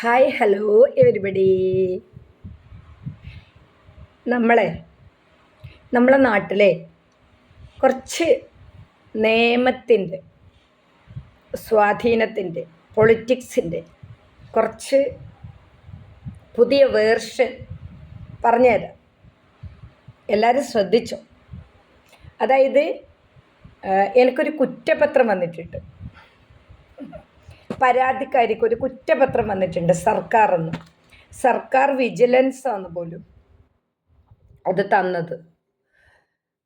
Hi hello everybody നമ്മളെ നമ്മളെ നാട്ടിലെ കുറച്ച് നിയമത്തിന്റെ സ്വാധീനത്തിന്റെ പൊളിറ്റിക്സിന്റെ കുറച്ച് പുതിയ വേർഷൻ പറഞ്ഞുതരാം എല്ലാവരും ശ്രദ്ധിച്ചോ? അതായത് എനിക്കൊരു കുറ്റപത്രം വന്നിട്ടുണ്ട്. പരാതിക്കാരിക്ക് ഒരു കുറ്റപത്രം വന്നിട്ടുണ്ട് സർക്കാർ എന്ന് സർക്കാർ വിജിലൻസ് ആണ് പോലും അത് തന്നത്.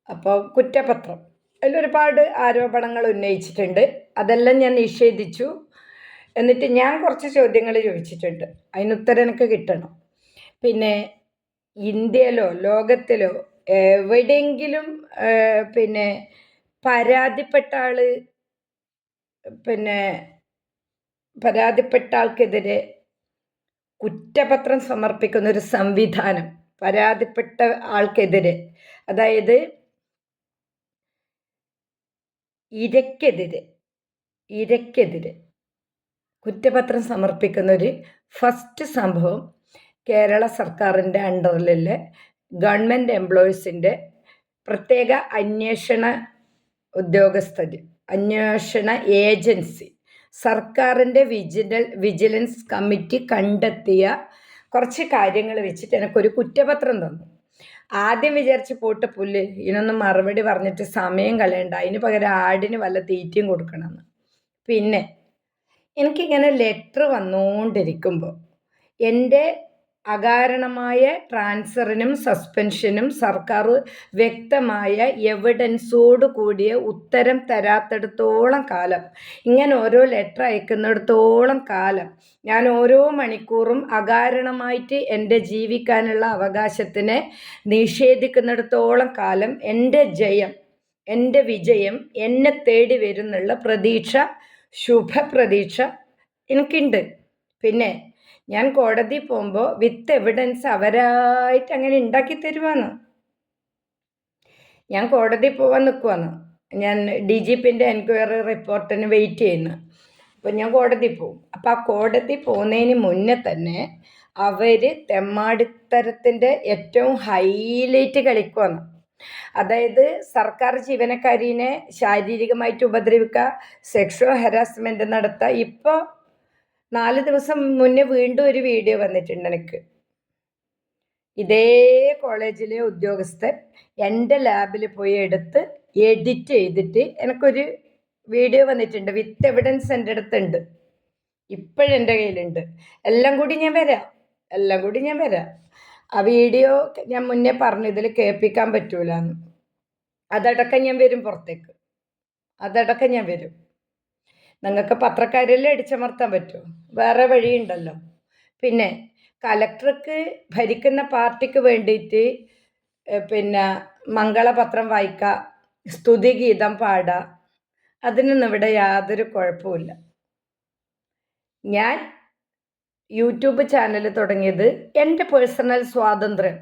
അപ്പോൾ കുറ്റപത്രം. അതിലൊരുപാട് ആരോപണങ്ങൾ ഉന്നയിച്ചിട്ടുണ്ട്. അതെല്ലാം ഞാൻ നിഷേധിച്ചു. എന്നിട്ട് ഞാൻ കുറച്ച് ചോദ്യങ്ങൾ ചോദിച്ചിട്ടുണ്ട്. അതിനുത്തരം എനിക്ക് കിട്ടണം. പിന്നെ ഇന്ത്യയിലോ ലോകത്തിലോ എവിടെയെങ്കിലും പിന്നെ പരാതിപ്പെട്ട ആൾ പിന്നെ പരാതിപ്പെട്ട ആൾക്കെതിരെ കുറ്റപത്രം സമർപ്പിക്കുന്ന ഒരു സംവിധാനം പരാതിപ്പെട്ട ആൾക്കെതിരെ അതായത് ഇരക്കെതിരെ ഇരക്കെതിരെ കുറ്റപത്രം സമർപ്പിക്കുന്ന ഒരു ഫസ്റ്റ് സംഭവം കേരള സർക്കാരിന്റെ അണ്ടറിലെ ഗവൺമെന്റ് എംപ്ലോയീസിന്റെ പ്രത്യേക അന്വേഷണ ഉദ്യോഗസ്ഥർ അന്വേഷണ ഏജൻസി സർക്കാരിന്റെ വിജിലൽ വിജിലൻസ് കമ്മിറ്റി കണ്ടെത്തിയ കുറച്ച് കാര്യങ്ങൾ വെച്ചിട്ട് എനിക്കൊരു കുറ്റപത്രം തന്നു. ആദ്യം വിചാരിച്ച് പോട്ട് പുല്ല് ഇതിനൊന്നും മറുപടി പറഞ്ഞിട്ട് സമയം കളയണ്ട. അതിന് പകരം ആടിന് വല്ല തീറ്റയും കൊടുക്കണമെന്ന് പിന്നെ എനിക്കിങ്ങനെ ലെറ്റർ വന്നുകൊണ്ടിരിക്കുമ്പോൾ എന്റെ അകാരണമായ ട്രാൻസ്ഫറിനും സസ്പെൻഷനും സർക്കാർ വ്യക്തമായ എവിഡൻസോട് കൂടിയ ഉത്തരം തരാത്തിടത്തോളം കാലം. ഇങ്ങനെ ഓരോ ലെറ്റർ അയക്കുന്നിടത്തോളം കാലം. ഞാൻ ഓരോ മണിക്കൂറും അകാരണമായിട്ട് എന്റെ ജീവിക്കാനുള്ള അവകാശത്തിനെ നിഷേധിക്കുന്നിടത്തോളം കാലം എന്റെ ജയം എന്റെ വിജയം എന്നെ തേടി വരുന്നുള്ള പ്രതീക്ഷ ശുഭപ്രതീക്ഷ എനിക്കുണ്ട്. പിന്നെ ഞാൻ കോടതി പോകുമ്പോൾ വിത്ത് എവിഡൻസ് അവരായിട്ട് അങ്ങനെ ഉണ്ടാക്കി തരുവാന്ന്. ഞാൻ കോടതി പോവാൻ നിൽക്കുവാന്ന് ഞാൻ ഡി ജി പിന്റെ എൻക്വയറി റിപ്പോർട്ടിന് വെയിറ്റ് ചെയ്യുന്നു. അപ്പോൾ ഞാൻ കോടതി പോകും. അപ്പോൾ ആ കോടതി പോകുന്നതിന് മുന്നേ തന്നെ അവർ തെമ്മാടിത്തരത്തിന്റെ ഏറ്റവും ഹൈലൈറ്റ് കളിക്കുവാന്ന്. അതായത് സർക്കാർ ജീവനക്കാരിനെ ശാരീരികമായിട്ട് ഉപദ്രവിക്കുക സെക്ഷൽ ഹരാസ്മെന്റ് നടത്തുക ഇപ്പോൾ നാല് ദിവസം മുന്നേ വീണ്ടും ഒരു വീഡിയോ വന്നിട്ടുണ്ട് എനിക്ക്. ഇതേ കോളേജിലെ ഉദ്യോഗസ്ഥൻ എന്റെ ലാബിൽ പോയി എടുത്ത് എഡിറ്റ് ചെയ്തിട്ട് എനിക്കൊരു വീഡിയോ വന്നിട്ടുണ്ട്. വിത്ത് എവിഡൻസ് എന്റെ അടുത്തുണ്ട്. ഇപ്പോഴെന്റെ കയ്യിലുണ്ട്. എല്ലാം കൂടി ഞാൻ വരാം. എല്ലാം കൂടി ഞാൻ വരാം. ആ വീഡിയോ ഞാൻ മുന്നേ പറഞ്ഞു ഇതിൽ കേൾപ്പിക്കാൻ പറ്റൂലെന്ന്. അതടക്കം ഞാൻ വരും പുറത്തേക്ക്. അതടക്കം ഞാൻ വരും. നിങ്ങൾക്ക് പത്രക്കാരെല്ലാം അടിച്ചമർത്താൻ പറ്റുമോ? വേറെ വഴിയുണ്ടല്ലോ. പിന്നെ കലക്ടർക്ക് ഭരിക്കുന്ന പാർട്ടിക്ക് വേണ്ടിയിട്ട് പിന്നെ മംഗളപത്രം വായിക്കുക സ്തുതിഗീതം പാടുക അതിനൊന്നും ഇവിടെ യാതൊരു കുഴപ്പമില്ല ഞാൻ യൂട്യൂബ് ചാനൽ തുടങ്ങിയത് എന്റെ പേഴ്സണൽ സ്വാതന്ത്ര്യം.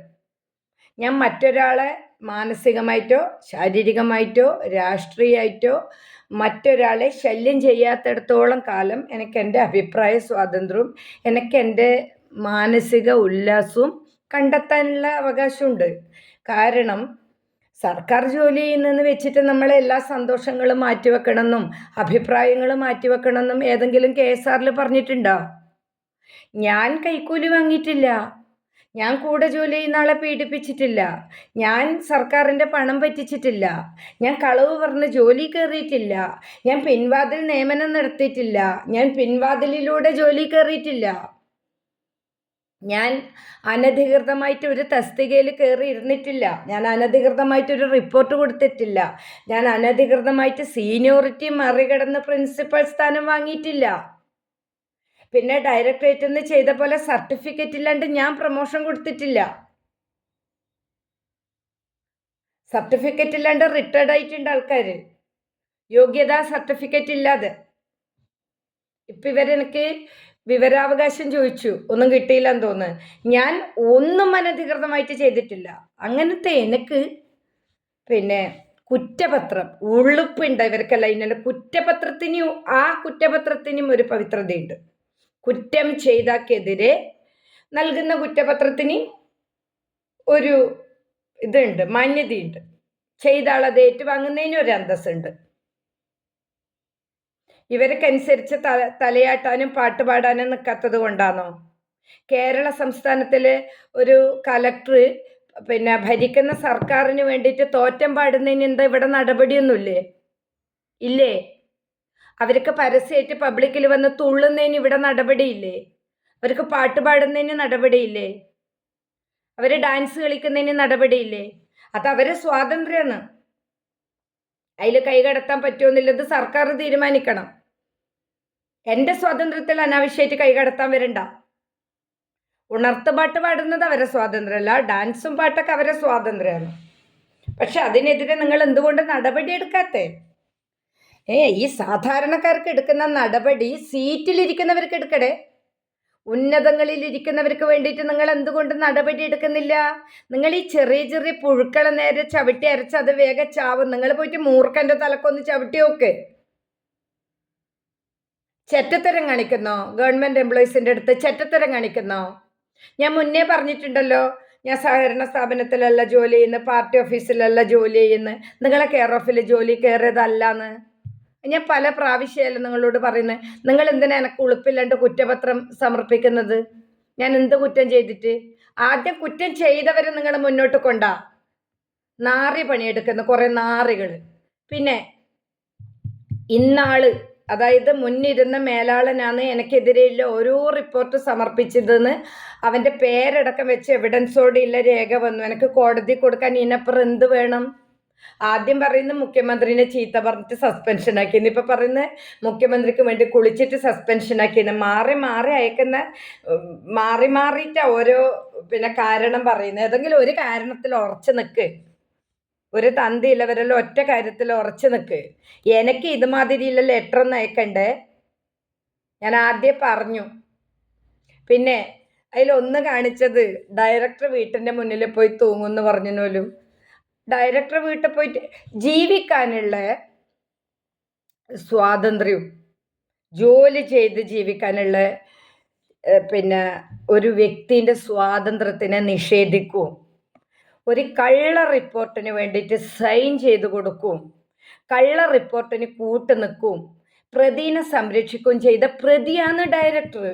ഞാൻ മറ്റൊരാളെ മാനസികമായിട്ടോ ശാരീരികമായിട്ടോ രാഷ്ട്രീയമായിട്ടോ മറ്റൊരാളെ ശല്യം ചെയ്യാത്തിടത്തോളം കാലം എനിക്ക് എന്റെ അഭിപ്രായ സ്വാതന്ത്ര്യവും എനിക്ക് എന്റെ മാനസിക ഉല്ലാസവും കണ്ടെത്താനുള്ള അവകാശമുണ്ട്. കാരണം സർക്കാർ ജോലി ചെയ്യുന്നെന്ന് വെച്ചിട്ട് നമ്മൾ എല്ലാ സന്തോഷങ്ങളും മാറ്റിവെക്കണമെന്നും അഭിപ്രായങ്ങളും മാറ്റിവെക്കണമെന്നും ഏതെങ്കിലും കെ എസ് ആറിൽ പറഞ്ഞിട്ടുണ്ടോ? ഞാൻ കൈക്കൂലി വാങ്ങിയിട്ടില്ല. ഞാൻ കൂടെ ജോലി ചെയ്യുന്ന ആളെ പീഡിപ്പിച്ചിട്ടില്ല. ഞാൻ സർക്കാരിന്റെ പണം പറ്റിച്ചിട്ടില്ല. ഞാൻ കളവ് പറഞ്ഞ് ജോലി കയറിയിട്ടില്ല. ഞാൻ പിൻവാതിൽ നിയമനം നടത്തിയിട്ടില്ല. ഞാൻ പിൻവാതിലിലൂടെ ജോലി കയറിയിട്ടില്ല. ഞാൻ അനധികൃതമായിട്ട് ഒരു തസ്തികയിൽ കയറി ഇരുന്നിട്ടില്ല ഞാൻ അനധികൃതമായിട്ട് ഒരു റിപ്പോർട്ട് കൊടുത്തിട്ടില്ല. ഞാൻ അനധികൃതമായിട്ട് സീനിയോറിറ്റി മറികടന്ന് പ്രിൻസിപ്പൽ സ്ഥാനം വാങ്ങിയിട്ടില്ല. പിന്നെ ഡയറക്ടറേറ്റ് നിന്ന് ചെയ്ത പോലെ സർട്ടിഫിക്കറ്റ് ഇല്ലാണ്ട് ഞാൻ പ്രൊമോഷൻ കൊടുത്തിട്ടില്ല. സർട്ടിഫിക്കറ്റ് ഇല്ലാണ്ട് റിട്ടയർഡ് ആയിട്ടുണ്ട് ആൾക്കാർ യോഗ്യതാ സർട്ടിഫിക്കറ്റ് ഇല്ലാതെ. ഇപ്പം ഇവരെനിക്ക് വിവരാവകാശം ചോദിച്ചു. ഒന്നും കിട്ടിയില്ലെന്ന് തോന്നുന്നു. ഞാൻ ഒന്നും അനധികൃതമായിട്ട് ചെയ്തിട്ടില്ല. അങ്ങനത്തെ എനിക്ക് പിന്നെ കുറ്റപത്രം ഉള്ളുപ്പുണ്ട് ഇവർക്കല്ല. ഇന്നലെ കുറ്റപത്രത്തിനും ആ കുറ്റപത്രത്തിനും ഒരു പവിത്രതയുണ്ട്. കുറ്റം ചെയ്താക്കെതിരെ നൽകുന്ന കുറ്റപത്രത്തിന് ഒരു ഇതുണ്ട് മാന്യതയുണ്ട്. ചെയ്ത ആളത് ഏറ്റുവാങ്ങുന്നതിന് ഒരു അന്തസ്സുണ്ട്. ഇവർക്കനുസരിച്ച് തല തലയാട്ടാനും പാട്ടുപാടാനും നിൽക്കാത്തത് കൊണ്ടാണോ? കേരള സംസ്ഥാനത്തിലെ ഒരു കലക്ടർ പിന്നെ ഭരിക്കുന്ന സർക്കാരിന് വേണ്ടിയിട്ട് തോറ്റം പാടുന്നതിന് എന്താ ഇവിടെ നടപടിയൊന്നുമില്ലേ? ഇല്ലേ? അവർക്ക് പരസ്യമായിട്ട് പബ്ലിക്കിൽ വന്ന് തുള്ളുന്നതിന് ഇവിടെ നടപടിയില്ലേ? അവർക്ക് പാട്ട് പാടുന്നതിന് നടപടിയില്ലേ? അവർ ഡാൻസ് കളിക്കുന്നതിന് നടപടിയില്ലേ? അത് അവരെ സ്വാതന്ത്ര്യമാണ്. അതിൽ കൈകടത്താൻ പറ്റുമെന്നുള്ളത് സർക്കാർ തീരുമാനിക്കണം. എന്റെ സ്വാതന്ത്ര്യത്തിൽ അനാവശ്യമായിട്ട് കൈകടത്താൻ വരണ്ട. ഉണർത്ത് പാട്ട് പാടുന്നത് അവരെ സ്വാതന്ത്ര്യമല്ല ഡാൻസും പാട്ടൊക്കെ അവരെ സ്വാതന്ത്ര്യമാണ്. പക്ഷെ അതിനെതിരെ നിങ്ങൾ എന്തുകൊണ്ട് നടപടി എടുക്കാത്തേ ഏ ഈ സാധാരണക്കാർക്ക് എടുക്കുന്ന നടപടി സീറ്റിലിരിക്കുന്നവർക്ക് എടുക്കടേ? ഉന്നതങ്ങളിൽ ഇരിക്കുന്നവർക്ക് വേണ്ടിയിട്ട് നിങ്ങൾ എന്തുകൊണ്ട് നടപടി എടുക്കുന്നില്ല? നിങ്ങൾ ഈ ചെറിയ ചെറിയ പുഴുക്കളെ നേരെ ചവിട്ടി അരച്ച് അത് വേഗം ചാവും. നിങ്ങൾ പോയിട്ട് മൂർഖന്റെ തലക്കൊന്ന് ചവിട്ടി നോക്ക്. ചെറ്റത്തരം കാണിക്കുന്നോ? ഗവൺമെന്റ് എംപ്ലോയീസിന്റെ അടുത്ത് ചെറ്റത്തരം കാണിക്കുന്നോ? ഞാൻ മുന്നേ പറഞ്ഞിട്ടുണ്ടല്ലോ ഞാൻ സഹകരണ സ്ഥാപനത്തിലല്ല ജോലി ചെയ്യുന്നത് പാർട്ടി ഓഫീസിലല്ല ജോലി ചെയ്യുന്നത്. നിങ്ങളെ കെയർ ഓഫിൽ ജോലി കയറിയതല്ലാന്ന്. ഞാൻ പല പ്രാവശ്യമല്ല നിങ്ങളോട് പറയുന്നത് നിങ്ങൾ എന്തിനാ എനക്ക് ഉളുപ്പില്ലാണ്ട് കുറ്റപത്രം സമർപ്പിക്കുന്നത്? ഞാൻ എന്ത് കുറ്റം ചെയ്തിട്ട്? ആദ്യം കുറ്റം ചെയ്തവരെ നിങ്ങൾ മുന്നോട്ട് കൊണ്ടാ. നാറി പണിയെടുക്കുന്ന കുറേ നാറികൾ പിന്നെ ഇന്നാൾ അതായത് മുന്നിരുന്ന മേലാളനാണ് എനിക്കെതിരെയുള്ള ഓരോ റിപ്പോർട്ട് സമർപ്പിച്ചതെന്ന് അവന്റെ പേരടക്കം വെച്ച് എവിഡൻസോടെയുള്ള രേഖ വന്നു. എനിക്ക് കോടതി കൊടുക്കാൻ ഇനപ്പുറം എന്ത് വേണം? ആദ്യം പറയുന്ന മുഖ്യമന്ത്രിനെ ചീത്ത പറഞ്ഞിട്ട് സസ്പെൻഷൻ ആക്കി ഇന്നിപ്പോൾ പറയുന്ന മുഖ്യമന്ത്രിക്ക് വേണ്ടി കുളിച്ചിട്ട് സസ്പെൻഷൻ ആക്കിയെന്ന്. മാറി മാറി അയക്കുന്ന മാറി മാറിയിട്ട് ഓരോ പിന്നെ കാരണം പറയുന്നത് ഏതെങ്കിലും ഒരു കാരണത്തിൽ ഉറച്ചു നിൽക്ക് ഒരു തന്തിയില്ലവരെല്ലാം ഒറ്റ കാര്യത്തിൽ ഉറച്ചു നിൽക്ക് എനിക്ക് ഇതുമാതിരിയുള്ള ലെറ്റർ ഒന്നും അയക്കണ്ടേ? ഞാൻ ആദ്യം പറഞ്ഞു. പിന്നെ അതിലൊന്ന് കാണിച്ചത് ഡയറക്ടർ വീട്ടിന്റെ മുന്നിൽ പോയി തൂങ്ങുമെന്ന് പറഞ്ഞോലും ഡയറക്ടർ വീട്ടിൽ പോയിട്ട് ജീവിക്കാനുള്ള സ്വാതന്ത്ര്യവും ജോലി ചെയ്ത് ജീവിക്കാനുള്ള പിന്നെ ഒരു വ്യക്തിന്റെ സ്വാതന്ത്ര്യത്തിനെ നിഷേധിക്കും. ഒരു കള്ള റിപ്പോർട്ടിന് വേണ്ടിയിട്ട് സൈൻ ചെയ്ത് കൊടുക്കും. കള്ള റിപ്പോർട്ടിന് കൂട്ട് നിൽക്കും. പ്രതിനെ സംരക്ഷിക്കുകയും ചെയ്ത പ്രതിയാണ് ഡയറക്ടർ.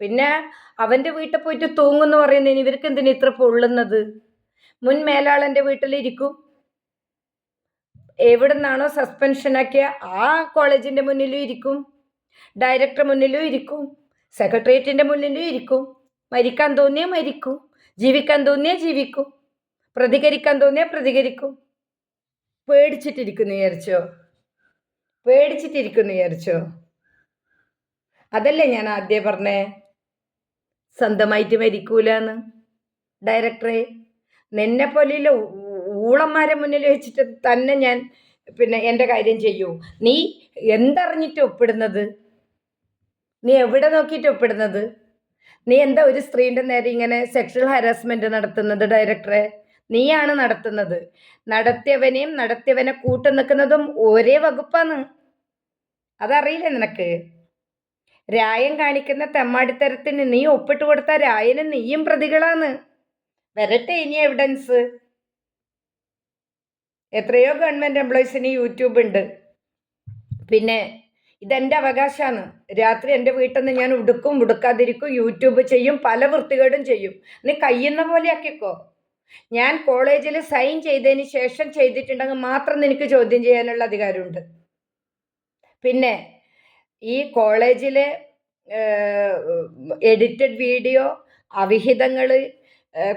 പിന്നെ അവന്റെ വീട്ടിൽ പോയിട്ട് തൂങ്ങുന്നു പറയുന്നതിന് ഇവർക്ക് എന്തിനാ ഇത്ര പൊള്ളുന്നത്? മുൻ മേലാളന്റെ വീട്ടിലിരിക്കും. എവിടെ നിന്നാണോ സസ്പെൻഷൻ ആക്കിയ ആ കോളേജിന്റെ മുന്നിലും ഇരിക്കും. ഡയറക്ടർ മുന്നിലും ഇരിക്കും. സെക്രട്ടേറിയറ്റിന്റെ മുന്നിലും ഇരിക്കും. മരിക്കാൻ തോന്നിയാൽ മരിക്കും. ജീവിക്കാൻ തോന്നിയാൽ ജീവിക്കും. പ്രതികരിക്കാൻ തോന്നിയാൽ പ്രതികരിക്കും. പേടിച്ചിട്ടിരിക്കുന്നു വിചാരിച്ചോ? പേടിച്ചിട്ടിരിക്കുന്നു വിചാരിച്ചോ? അതല്ലേ ഞാൻ ആദ്യം പറഞ്ഞേ. സ്വന്തമായിട്ട് മരിക്കൂലെന്ന്. ഡയറക്ടറെ നിന്നെ പോലെയുള്ള ഊളന്മാരെ മുന്നിൽ വെച്ചിട്ട് തന്നെ ഞാൻ പിന്നെ എന്റെ കാര്യം ചെയ്യൂ. നീ എന്തറിഞ്ഞിട്ട് ഒപ്പിടുന്നത്? നീ എവിടെ നോക്കിയിട്ട് ഒപ്പിടുന്നത്? നീ എന്താ ഒരു സ്ത്രീന്റെ നേരെ ഇങ്ങനെ സെക്ഷൽ ഹാരാസ്മെന്റ് നടത്തുന്നത് ഡയറക്ടറെ നീയാണ് നടത്തുന്നത്. നടത്തിയവനെയും നടത്തിയവനെ കൂട്ടു നിൽക്കുന്നതും ഒരേ വകുപ്പാണ്. അതറിയില്ലേ നിനക്ക്? രായം കാണിക്കുന്ന തെമ്മാടിത്തരത്തിന് നീ ഒപ്പിട്ട് കൊടുത്ത രായന് നീയും പ്രതികളാണ്. വരട്ടെ ഇനി എവിഡൻസ് എത്രയോ ഗവൺമെന്റ് എംപ്ലോയീസിന് യൂട്യൂബ് ഉണ്ട്. പിന്നെ ഇതെന്റെ അവകാശമാണ് രാത്രി എന്റെ വീട്ടിൽ നിന്ന് ഞാൻ ഉടുക്കും ഉടുക്കാതിരിക്കും യൂട്യൂബ് ചെയ്യും പല വൃത്തികേടും ചെയ്യും. നീ കയ്യുന്ന പോലെ ആക്കിക്കോ. ഞാൻ കോളേജിൽ സൈൻ ചെയ്തതിന് ശേഷം ചെയ്തിട്ടുണ്ടെങ്കിൽ മാത്രം നിനക്ക് ചോദ്യം ചെയ്യാനുള്ള അധികാരമുണ്ട്. പിന്നെ ഈ കോളേജിലെ എഡിറ്റഡ് വീഡിയോ അവിഹിതങ്ങൾ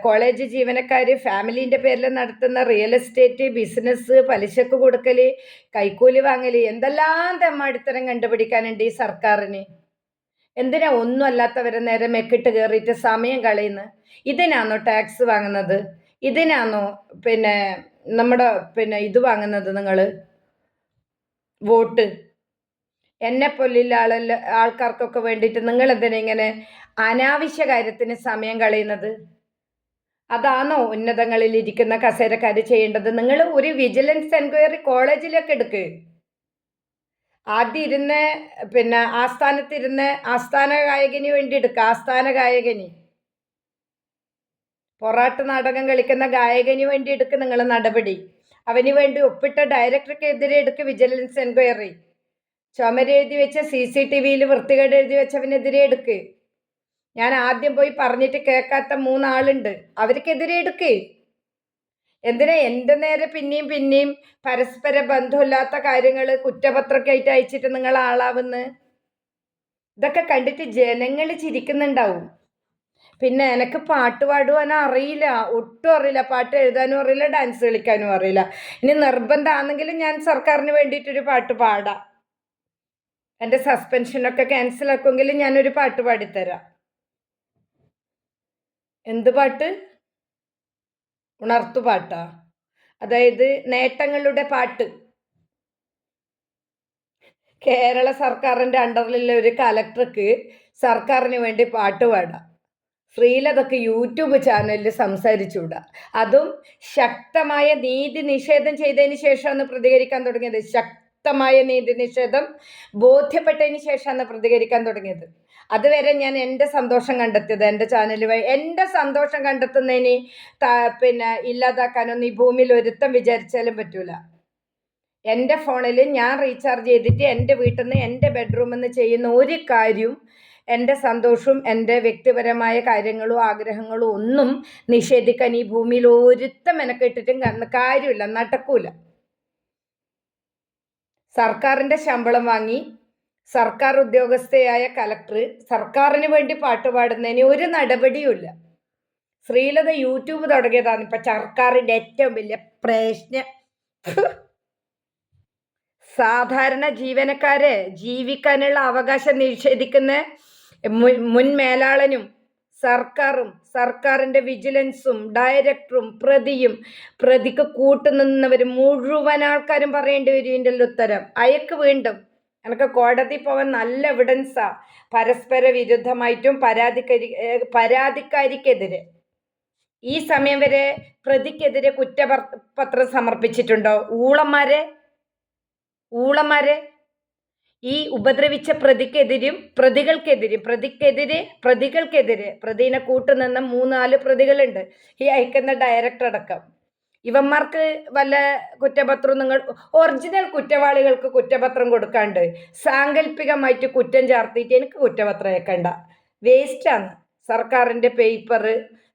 കോളേജ് ജീവനക്കാർ ഫാമിലീന്റെ പേരിൽ നടത്തുന്ന റിയൽ എസ്റ്റേറ്റ് ബിസിനസ് പലിശക്ക് കൊടുക്കൽ കൈക്കൂലി വാങ്ങൽ എന്തെല്ലാം തെമ്മാടിത്തരം കണ്ടുപിടിക്കാനുണ്ട് ഈ സർക്കാരിന്? എന്തിനാ ഒന്നും അല്ലാത്തവരെ നേരെ മെക്കിട്ട് കയറിയിട്ട് സമയം കളയുന്നത് ഇതിനാണോ ടാക്സ് വാങ്ങുന്നത്? ഇതിനാണോ പിന്നെ നമ്മുടെ പിന്നെ ഇത് വാങ്ങുന്നത് നിങ്ങൾ വോട്ട്? എന്നെ പോലുള്ള ആളല്ല ആൾക്കാർക്കൊക്കെ വേണ്ടിയിട്ട് നിങ്ങൾ എന്തിനാ ഇങ്ങനെ അനാവശ്യ കാര്യത്തിന് സമയം കളയുന്നത്? അതാണോ ഉന്നതങ്ങളിൽ ഇരിക്കുന്ന കസേരക്കാർ ചെയ്യേണ്ടത്? നിങ്ങൾ ഒരു വിജിലൻസ് എൻക്വയറി കോളേജിലൊക്കെ എടുക്ക്. ആദ്യം ഇരുന്ന് പിന്നെ ആസ്ഥാനത്തിരുന്ന് ആസ്ഥാന ഗായകന് വേണ്ടി എടുക്കുക ആസ്ഥാന ഗായകന്. പൊറാട്ട് നാടകം കളിക്കുന്ന ഗായകന് വേണ്ടി എടുക്കുക നിങ്ങൾ നടപടി. അവന് വേണ്ടി ഒപ്പിട്ട ഡയറക്ടർക്കെതിരെ എടുക്ക് വിജിലൻസ് എൻക്വയറി. ചുമരെഴുതി വെച്ച സി സി ടി വിയിൽ വൃത്തികേട് എഴുതി വെച്ചവനെതിരെ എടുക്ക്. ഞാൻ ആദ്യം പോയി പറഞ്ഞിട്ട് കേൾക്കാത്ത മൂന്നാളുണ്ട്. അവർക്കെതിരെ എടുക്കേ. എന്തിനാ എന്റെ നേരെ പിന്നെയും പിന്നെയും പരസ്പര ബന്ധമില്ലാത്ത കാര്യങ്ങൾ കുറ്റപത്രമൊക്കെ ആയിട്ട് അയച്ചിട്ട് നിങ്ങൾ ആളാവുന്ന്? ഇതൊക്കെ കണ്ടിട്ട് ജനങ്ങൾ ചിരിക്കുന്നുണ്ടാവും. പിന്നെ എനിക്ക് പാട്ട് പാടുവാനോ അറിയില്ല. ഒട്ടും അറിയില്ല. പാട്ട് എഴുതാനും അറിയില്ല. ഡാൻസ് കളിക്കാനും അറിയില്ല. ഇനി നിർബന്ധമാണെങ്കിലും ഞാൻ സർക്കാരിന് വേണ്ടിയിട്ടൊരു പാട്ട് പാടാം. എന്റെ സസ്പെൻഷനൊക്കെ ക്യാൻസൽ ആക്കുമെങ്കിലും ഞാനൊരു പാട്ട് പാടിത്തരാം. എന്ത് പാട്ട്? ഉണർത്തുപാട്ടാ അതായത് നേട്ടങ്ങളുടെ പാട്ട്. കേരള സർക്കാരിന്റെ അണ്ടറിലുള്ള ഒരു കലക്ടർക്ക് സർക്കാരിന് വേണ്ടി പാട്ട് പാടാം. ശ്രീലതൊക്കെ യൂട്യൂബ് ചാനലിൽ സംസാരിച്ചുവിടാം. അതും ശക്തമായ നീതി നിഷേധം ചെയ്തതിന് ശേഷമാണ് പ്രതികരിക്കാൻ തുടങ്ങിയത്. ശക്തമായ നീതി നിഷേധം ബോധ്യപ്പെട്ടതിന് ശേഷമാണ് പ്രതികരിക്കാൻ തുടങ്ങിയത്. അതുവരെ ഞാൻ എന്റെ സന്തോഷം കണ്ടെത്തിയത് എന്റെ ചാനൽ വഴി. എന്റെ സന്തോഷം കണ്ടെത്തുന്നതിന് പിന്നെ ഇല്ലാതാക്കാനൊന്നും ഈ ഭൂമിയിൽ ഒരുത്തം വിചാരിച്ചാലും പറ്റൂല. എന്റെ ഫോണിൽ ഞാൻ റീചാർജ് ചെയ്തിട്ട് എന്റെ വീട്ടിൽ നിന്ന് എന്റെ ബെഡ്റൂമിൽ നിന്ന് ചെയ്യുന്ന ഒരു കാര്യവും എന്റെ സന്തോഷവും എന്റെ വ്യക്തിപരമായ കാര്യങ്ങളും ആഗ്രഹങ്ങളും ഒന്നും നിഷേധിക്കാൻ ഈ ഭൂമിയിൽ ഒരുത്തം മെനക്കെട്ടിട്ടും കാര്യമില്ല നടക്കൂല. സർക്കാരിന്റെ ശമ്പളം വാങ്ങി സർക്കാർ ഉദ്യോഗസ്ഥയായ കലക്ടർ സർക്കാരിന് വേണ്ടി പാട്ട് പാടുന്നതിന് ഒരു നടപടിയുമില്ല. ശ്രീലത യൂട്യൂബ് തുടങ്ങിയതാണ് ഇപ്പൊ സർക്കാരിന്റെ ഏറ്റവും വലിയ പ്രശ്ന. സാധാരണ ജീവനക്കാരെ ജീവിക്കാനുള്ള അവകാശം നിഷേധിക്കുന്ന മുൻ മേലാളനും സർക്കാരും സർക്കാരിന്റെ വിജിലൻസും ഡയറക്ടറും പ്രതിയും പ്രതിക്ക് കൂട്ടുനിന്നവരും മുഴുവൻ ആൾക്കാരും പറയേണ്ടി വരും ഇതിന്റെ ഉത്തരം. അയക്ക് വീണ്ടും എനിക്ക് കോടതി പോകാൻ നല്ല എവിഡൻസാ പരസ്പര വിരുദ്ധമായിട്ടും പരാതിക്കാരി പരാതിക്കാരിക്കെതിരെ. ഈ സമയം വരെ പ്രതിക്കെതിരെ കുറ്റപത്രം സമർപ്പിച്ചിട്ടുണ്ടോ? ഊളന്മാരെ? ഊളന്മാരെ? ഈ ഉപദ്രവിച്ച പ്രതിക്കെതിരും പ്രതികൾക്കെതിരും പ്രതിക്കെതിരെ പ്രതികൾക്കെതിരെ പ്രതിനെ കൂട്ടുനിന്ന മൂന്നാൽ പ്രതികളുണ്ട്. ഈ അയക്കുന്ന ഡയറക്ടർ അടക്കം. ഇവന്മാർക്ക് വല്ല കുറ്റപത്രം നിങ്ങൾ ഒറിജിനൽ കുറ്റവാളികൾക്ക് കുറ്റപത്രം കൊടുക്കാണ്ട് സാങ്കല്പികമായിട്ട് കുറ്റം ചാർത്തിയിട്ട് എനിക്ക് കുറ്റപത്രം അയക്കണ്ട. വേസ്റ്റാണ് സർക്കാരിന്റെ പേപ്പർ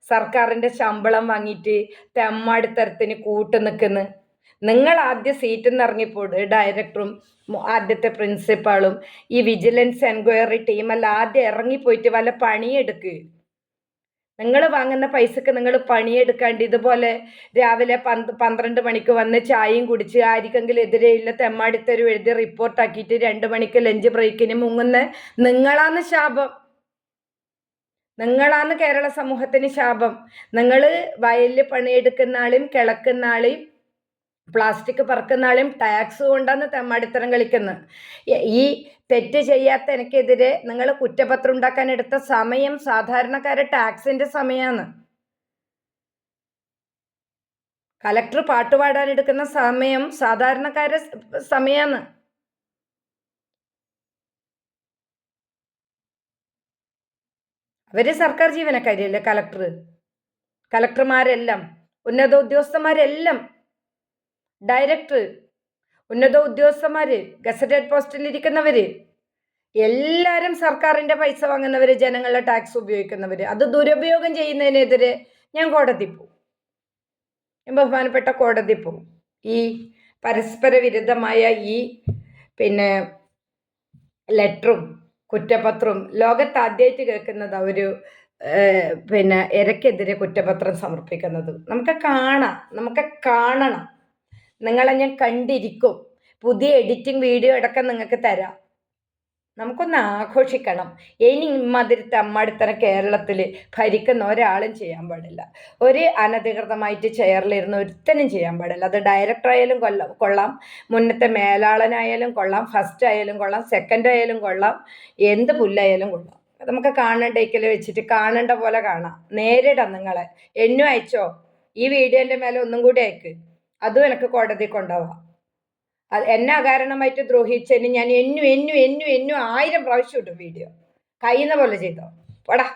സർക്കാരിന്റെ ശമ്പളം വാങ്ങിയിട്ട് തെമ്മാടിത്തരത്തിന് കൂട്ടു നിൽക്കുന്നു. നിങ്ങൾ ആദ്യ സീറ്റിൽ നിന്ന് ഇറങ്ങിപ്പോട് ഡയറക്ടറും ആദ്യത്തെ പ്രിൻസിപ്പാളും ഈ വിജിലൻസ് എൻക്വയറി ടീമെല്ലാം ആദ്യം ഇറങ്ങിപ്പോയിട്ട് വല്ല പണിയെടുക്കുക നിങ്ങൾ വാങ്ങുന്ന പൈസക്ക് നിങ്ങൾ പണിയെടുക്കാണ്ട് ഇതുപോലെ രാവിലെ പന്ത് പന്ത്രണ്ട് മണിക്ക് വന്ന് ചായയും കുടിച്ച് ആർക്കെങ്കിലും എതിരെയില്ല തെമ്മാടിത്തരും എഴുതി റിപ്പോർട്ടാക്കിയിട്ട് രണ്ട് മണിക്ക് ലഞ്ച് ബ്രേക്കിന് മുങ്ങുന്ന നിങ്ങളാന്ന് ശാപം. നിങ്ങളാന്ന് കേരള സമൂഹത്തിന് ശാപം. നിങ്ങൾ വയലിൽ പണിയെടുക്കുന്ന ആളെയും കിളക്കുന്ന ആളെയും പ്ലാസ്റ്റിക് പറക്കുന്ന ആളെയും ടാക്സ് കൊണ്ടാണ് തെമ്മാടിത്തരം കളിക്കുന്നത് ഈ തെറ്റ് ചെയ്യാത്ത എനിക്കെതിരെ നിങ്ങൾ കുറ്റപത്രം ഉണ്ടാക്കാൻ എടുത്ത സമയം സാധാരണക്കാരെ ടാക്സിന്റെ സമയമാണ് കലക്ടർ പാട്ടുപാടാൻ എടുക്കുന്ന സമയം സാധാരണക്കാരെ സമയമാണ് അവർ സർക്കാർ ജീവനക്കാരിയല്ലേ കലക്ടർ? കലക്ടർമാരെല്ലാം ഉന്നത ഉദ്യോഗസ്ഥന്മാരെല്ലാം ഡയറക്ടർ ഉന്നത ഉദ്യോഗസ്ഥന്മാർ ഗസറ്റഡ് പോസ്റ്റിൽ ഇരിക്കുന്നവർ എല്ലാവരും സർക്കാരിന്റെ പൈസ വാങ്ങുന്നവർ ജനങ്ങളുടെ ടാക്സ് ഉപയോഗിക്കുന്നവർ അത് ദുരുപയോഗം ചെയ്യുന്നതിനെതിരെ ഞാൻ കോടതി പോകും. ബഹുമാനപ്പെട്ട കോടതി പോകും. ഈ പരസ്പര വിരുദ്ധമായ ഈ പിന്നെ ലെറ്ററും കുറ്റപത്രവും ലോകത്ത് ആദ്യമായിട്ട് കേൾക്കുന്നത് ഒരു പിന്നെ ഇരക്കെതിരെ കുറ്റപത്രം സമർപ്പിക്കുന്നത്. നമുക്ക് കാണാം. നമുക്ക് കാണണം. നിങ്ങളെ ഞാൻ കണ്ടിരിക്കും. പുതിയ എഡിറ്റിംഗ് വീഡിയോ അടക്കം നിങ്ങൾക്ക് തരാം. നമുക്കൊന്ന് ആഘോഷിക്കണം. ഇനി ഇമ്മാതിരി തമ്മടുത്തന കേരളത്തിൽ ഭരിക്കുന്ന ഒരാളും ചെയ്യാൻ പാടില്ല. ഒരു അനധികൃതമായിട്ട് ചെയറിലിരുന്ന് ഒരുത്തനും ചെയ്യാൻ പാടില്ല. അത് ഡയറക്ടറായാലും കൊല്ലാം കൊള്ളാം. മുന്നത്തെ മേലാളനായാലും കൊള്ളാം. ഫസ്റ്റ് ആയാലും കൊള്ളാം. സെക്കൻഡ് ആയാലും കൊള്ളാം. എന്ത് പുല്ലായാലും കൊള്ളാം. നമുക്ക് കാണണ്ടേക്കൽ വെച്ചിട്ട് കാണേണ്ട പോലെ കാണാം. നേരിടാം നിങ്ങളെ. എന്നും അയച്ചോ? ഈ വീഡിയോന്റെ മേലെ ഒന്നും കൂടി അയക്ക്. അതും എനിക്ക് കോടതി കൊണ്ടുപോവാം എന്നാ കാരണമായിട്ട് ദ്രോഹിച്ചതിന് ഞാൻ എന്നു എന്നു എന്നു എന്നു ആയിരം പ്രാവശ്യം ഇടും വീഡിയോ കഴിയുന്ന പോലെ ചെയ്തോ. പോടാ.